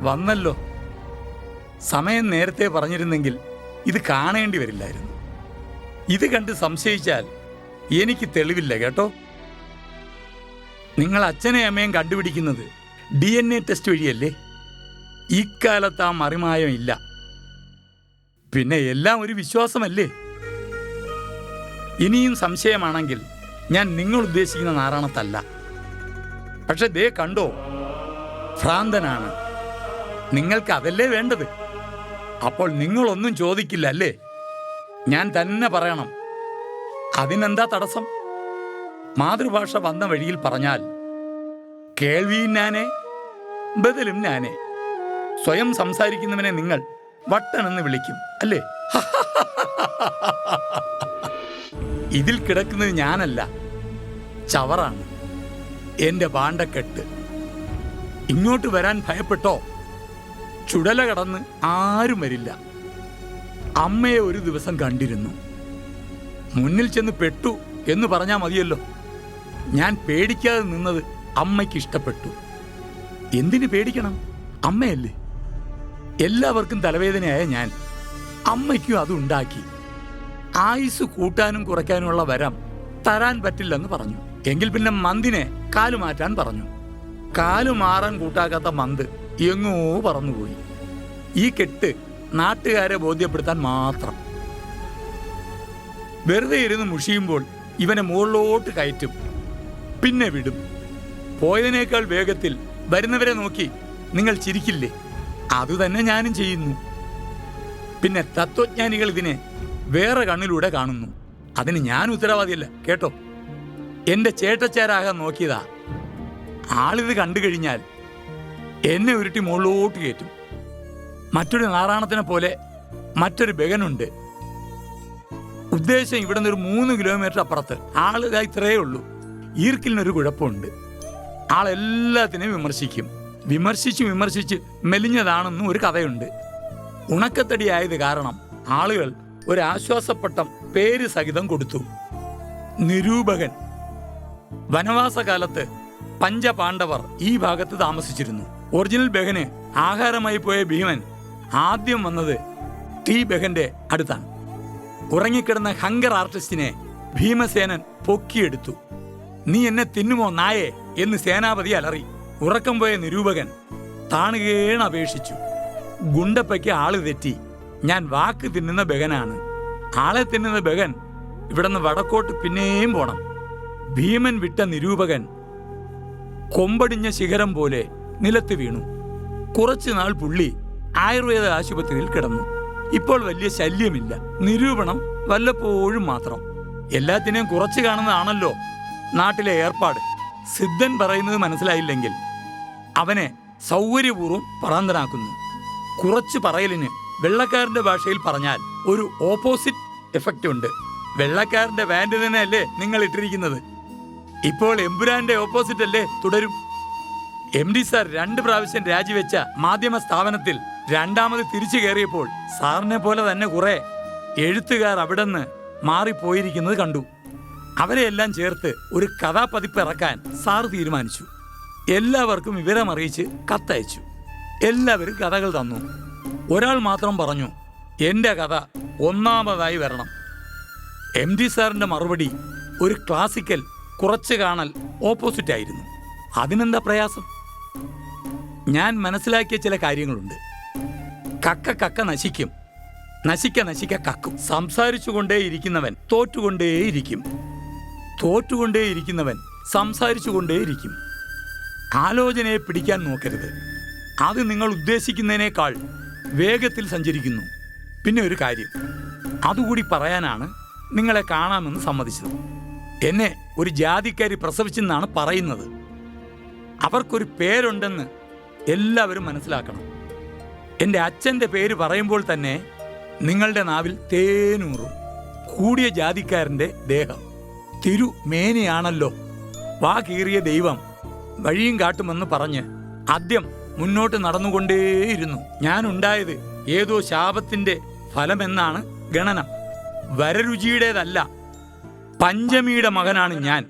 വന്നല്ലോ. സമയം നേരത്തെ പറഞ്ഞിരുന്നെങ്കിൽ ഇത് കാണേണ്ടി വരില്ലായിരുന്നു. ഇത് കണ്ട് സംശയിച്ചാൽ എനിക്ക് തെളിവില്ല കേട്ടോ? നിങ്ങൾ അച്ഛനെ അമ്മയും കണ്ടുപിടിക്കുന്നത് ഡി എൻ എ ടെസ്റ്റ് വഴിയല്ലേ? ഇക്കാലത്ത് ആ മറിമായം ഇല്ല. പിന്നെ എല്ലാം ഒരു വിശ്വാസമല്ലേ? ഇനിയും സംശയമാണെങ്കിൽ ഞാൻ നിങ്ങൾ ഉദ്ദേശിക്കുന്ന നാരായണത്തല്ല. പക്ഷെ ദേ കണ്ടോ ഭ്രാന്തനാണ്. നിങ്ങൾക്ക് അതല്ലേ വേണ്ടത്? അപ്പോൾ നിങ്ങളൊന്നും ചോദിക്കില്ല അല്ലേ? ഞാൻ തന്നെ പറയണം. അതിനെന്താ തടസ്സം? മാതൃഭാഷ വന്ന വഴിയിൽ പറഞ്ഞാൽ കേൾവിയും ഞാനേ ബദലും ഞാനേ. സ്വയം സംസാരിക്കുന്നവനെ നിങ്ങൾ വട്ടനെന്ന് വിളിക്കും അല്ലേ? ഇതിൽ കിടക്കുന്നത് ഞാനല്ല ചവറാണ്. എന്റെ പാണ്ടക്കെട്ട് ഇങ്ങോട്ട് വരാൻ ഭയപ്പെട്ടോ? ചുടല കടന്ന് ആരും വരില്ല. അമ്മയെ ഒരു ദിവസം കണ്ടിരുന്നു. മുന്നിൽ ചെന്ന് പെട്ടു എന്ന് പറഞ്ഞാൽ മതിയല്ലോ. ഞാൻ പേടിക്കാതെ നിന്നത് അമ്മയ്ക്ക് ഇഷ്ടപ്പെട്ടു. എന്തിനു പേടിക്കണം? അമ്മയല്ലേ? എല്ലാവർക്കും തലവേദനയായ ഞാൻ അമ്മയ്ക്കും അത് ഉണ്ടാക്കി. ആയുസ് കൂട്ടാനും കുറയ്ക്കാനുമുള്ള വരം തരാൻ പറ്റില്ലെന്ന് പറഞ്ഞു. എങ്കിൽ പിന്നെ മന്തിനെ കാലുമാറ്റാൻ പറഞ്ഞു. കാലു മാറാൻ കൂട്ടാക്കാത്ത മന്ത് എങ്ങോ പറന്നുപോയി. ഈ കെട്ട് നാട്ടുകാരെ ബോധ്യപ്പെടുത്താൻ മാത്രം. വെറുതെ ഇരുന്ന് മുഷിയുമ്പോൾ ഇവനെ മുകളിലോട്ട് കയറ്റും. പിന്നെ വിടും. പോയതിനേക്കാൾ വേഗത്തിൽ വരുന്നവരെ നോക്കി നിങ്ങൾ ചിരിക്കില്ലേ? അതുതന്നെ ഞാനും ചെയ്യുന്നു. പിന്നെ തത്വജ്ഞാനികൾ ഇതിനെ വേറെ കണ്ണിലൂടെ കാണുന്നു. അതിന് ഞാൻ ഉത്തരവാദിയല്ല കേട്ടോ? എന്റെ ചേട്ടച്ചേരാകാൻ നോക്കിയതാ ആളിത് കണ്ടു കഴിഞ്ഞാൽ എന്നെ ഉരുട്ടി മുകളിലോട്ട് കയറ്റും. മറ്റൊരു നാറാണത്തിനെ പോലെ മറ്റൊരു ബഗനുണ്ട്. ഉദ്ദേശം ഇവിടെ നിന്ന് ഒരു മൂന്ന് കിലോമീറ്റർ അപ്പുറത്ത്. ആളുകായി ഇത്രയേ ഉള്ളൂ. ഈർക്കിലിനൊരു കുഴപ്പമുണ്ട്. ആളെല്ലാത്തിനെയും വിമർശിക്കും. വിമർശിച്ച് വിമർശിച്ച് മെലിഞ്ഞതാണെന്നും ഒരു കഥയുണ്ട്. ഉണക്കത്തടിയായത് കാരണം ആളുകൾ ഒരു പേര് സഹിതം കൊടുത്തു. നിരൂപകൻ. വനവാസകാലത്ത് പഞ്ചപാണ്ഡവർ ഈ ഭാഗത്ത് താമസിച്ചിരുന്നു. ഒറിജിനൽ ബഹന് ആഹാരമായി പോയ ഭീമൻ ആദ്യം വന്നത് ടി ബഹന്റെ അടുത്താണ്. ഉറങ്ങിക്കിടന്ന ഹങ്കർ ആർട്ടിസ്റ്റിനെ ഭീമസേനൻ പൊക്കിയെടുത്തു. നീ എന്നെ തിന്നുമോ നായേ? എന്ന് സേനാപതി അലറി. ഉറക്കം പോയ നിരൂപകൻ താണുകേണ് അപേക്ഷിച്ചു. ഗുണ്ടപ്പയ്ക്ക് ആൾ തെറ്റി. ഞാൻ വാക്ക് തിന്നുന്ന ബഹനാണ്. ആളെ തിന്നുന്ന ബഹൻ ഇവിടുന്ന് വടക്കോട്ട് പിന്നെയും പോണം. ഭീമൻ വിട്ട നിരൂപകൻ കൊമ്പടിഞ്ഞ ശിഖരം പോലെ നിലത്ത് വീണു. കുറച്ച് നാൾ പുള്ളി ആയുർവേദ ആശുപത്രിയിൽ കിടന്നു. ഇപ്പോൾ വലിയ ശല്യമില്ല. നിരൂപണം വല്ലപ്പോഴും മാത്രം. എല്ലാത്തിനെയും കുറച്ച് കാണുന്നതാണല്ലോ നാട്ടിലെ ഏർപ്പാട്. സിദ്ധൻ പറയുന്നത് മനസ്സിലായില്ലെങ്കിൽ അവനെ സൗകര്യപൂർവം പറാന്തനാക്കുന്നു കുറച്ച് പറയലിന് വെള്ളക്കാരന്റെ ഭാഷയിൽ പറഞ്ഞാൽ ഒരു ഓപ്പോസിറ്റ് എഫക്റ്റ് ഉണ്ട്. വെള്ളക്കാരന്റെ വാൻഡ് തന്നെയല്ലേ നിങ്ങൾ ഇട്ടിരിക്കുന്നത്? ഇപ്പോൾ എമ്പുരാന്റെ ഓപ്പോസിറ്റ് അല്ലേ തുടരും? എം ഡി സാർ രണ്ട് പ്രാവശ്യം രാജിവെച്ച മാധ്യമ സ്ഥാപനത്തിൽ രണ്ടാമത് തിരിച്ചു കയറിയപ്പോൾ സാറിനെ പോലെ തന്നെ കുറെ എഴുത്തുകാർ അവിടെ നിന്ന് മാറിപ്പോയിരിക്കുന്നത് കണ്ടു. അവരെയെല്ലാം ചേർത്ത് ഒരു കഥാപതിപ്പ് ഇറക്കാൻ സാർ തീരുമാനിച്ചു. എല്ലാവർക്കും വിവരം അറിയിച്ച് കത്തയച്ചു. എല്ലാവരും കഥകൾ തന്നു. ഒരാൾ മാത്രം പറഞ്ഞു എന്റെ കഥ ഒന്നാമതായി വരണം. എം ഡി സാറിന്റെ മറുപടി ഒരു ക്ലാസിക്കൽ കുറച്ച് കാണൽ ഓപ്പോസിറ്റ് ആയിരുന്നു. അതിനെന്താ പ്രയാസം? ഞാൻ മനസ്സിലാക്കിയ ചില കാര്യങ്ങളുണ്ട്. കക്ക കക്ക നശിക്കും. നശിക്ക നശിക്ക കക്കും. സംസാരിച്ചുകൊണ്ടേയിരിക്കുന്നവൻ തോറ്റുകൊണ്ടേയിരിക്കും തോറ്റുകൊണ്ടേയിരിക്കുന്നവൻ സംസാരിച്ചുകൊണ്ടേയിരിക്കും ആലോചനയെ പിടിക്കാൻ നോക്കരുത്. അത് നിങ്ങൾ ഉദ്ദേശിക്കുന്നതിനേക്കാൾ വേഗത്തിൽ സഞ്ചരിക്കുന്നു. പിന്നെ ഒരു കാര്യം. അതുകൂടി പറയാനാണ് നിങ്ങളെ കാണാമെന്ന് സമ്മതിച്ചത്. എന്നെ ഒരു ജാതിക്കാരി പ്രസവിച്ചെന്നാണ് പറയുന്നത്. അവർക്കൊരു പേരുണ്ടെന്ന് എല്ലാവരും മനസ്സിലാക്കണം. എന്റെ അച്ഛന്റെ പേര് പറയുമ്പോൾ തന്നെ നിങ്ങളുടെ നാവിൽ തേനൂറും കൂടിയ ജാതിക്കാരന്റെ ദേഹം. തിരു മേനയാണല്ലോ വാ കീറിയ ദൈവം വഴിയും കാട്ടുമെന്ന് പറഞ്ഞ് ആദ്യം മുന്നോട്ട് നടന്നുകൊണ്ടേയിരുന്നു. ഞാൻ ഉണ്ടായത് ഏതോ ശാപത്തിന്റെ ഫലമെന്നാണ് ഗണനം. വരരുചിയുടേതല്ല. പഞ്ചമിയുടെ മകനാണ് ഞാൻ.